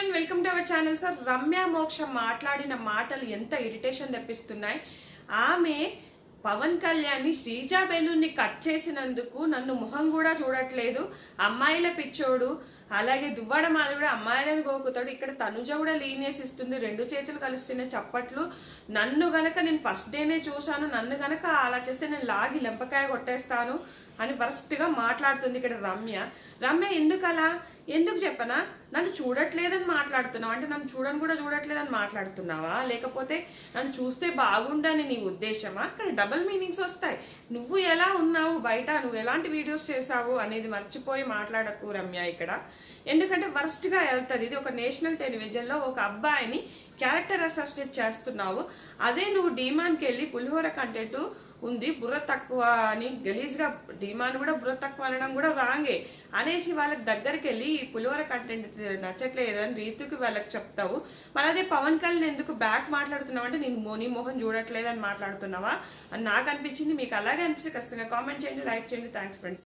And welcome to our channel sir. Ramya Moksha మాట్లాడిన మాటలు ఎంత ఇరిటేషన్ తెప్పిస్తున్నాయి. ఆమె పవన్ కళ్యాణ్ని శ్రీజా బెలూన్ని కట్ చేసినందుకు నన్ను మొహం కూడా చూడట్లేదు. అమ్మాయిల పిచ్చోడు అలాగే దువ్వాడ మాది కూడా అమ్మాయిలను గోకుతాడు. ఇక్కడ తనుజ కూడా లీనియస్ ఇస్తుంది. రెండు చేతులు కలుస్తున్న చప్పట్లు. నన్ను గనక నేను ఫస్ట్ డేనే చూశాను. నన్ను గనక అలా చేస్తే నేను లాగి లెంపకాయ కొట్టేస్తాను అని వరస్ట్గా మాట్లాడుతుంది ఇక్కడ రమ్య. రమ్య ఎందుకు అలా ఎందుకు చెప్పనా? నన్ను చూడట్లేదని మాట్లాడుతున్నావు. అంటే నన్ను చూడని కూడా చూడట్లేదని మాట్లాడుతున్నావా? లేకపోతే నన్ను చూస్తే బాగుండని నీ ఉద్దేశమా? అక్కడ డబుల్ మీనింగ్స్ వస్తాయి. నువ్వు ఎలా ఉన్నావు? బయట నువ్వు ఎలాంటి వీడియోస్ చేసావు అనేది మర్చిపోయి మాట్లాడకు రమ్య ఇక్కడ. ఎందుకంటే వర్స్ట్గా గా వెళ్తుంది. ఇది ఒక నేషనల్ టెలివిజన్లో ఒక అబ్బాయిని క్యారెక్టర్ అసిస్టెంట్ చేస్తున్నావు. అదే నువ్వు డీమాన్కి వెళ్ళి పులిహోర కంటెంట్ ఉంది. బుర్ర తక్కువ అని గలీజ్గా డిమాండ్ కూడా బుర్ర తక్కువ అనడం కూడా రాంగే అనేసి వాళ్ళకి దగ్గరికి వెళ్ళి ఈ పులిహోర కంటెంట్ నచ్చట్లేదు అని రీతికి వాళ్ళకి చెప్తావు. మరి అదే పవన్ కళ్యాణ్ ఎందుకు బ్యాక్ మాట్లాడుతున్నావు అంటే నేను మోని మోహన్ చూడట్లేదు అని మాట్లాడుతున్నావా? అని నాకు అనిపించింది. మీకు అలాగే అనిపిస్తే ఖచ్చితంగా కామెంట్ చేయండి లైక్ చేయండి. Thanks friends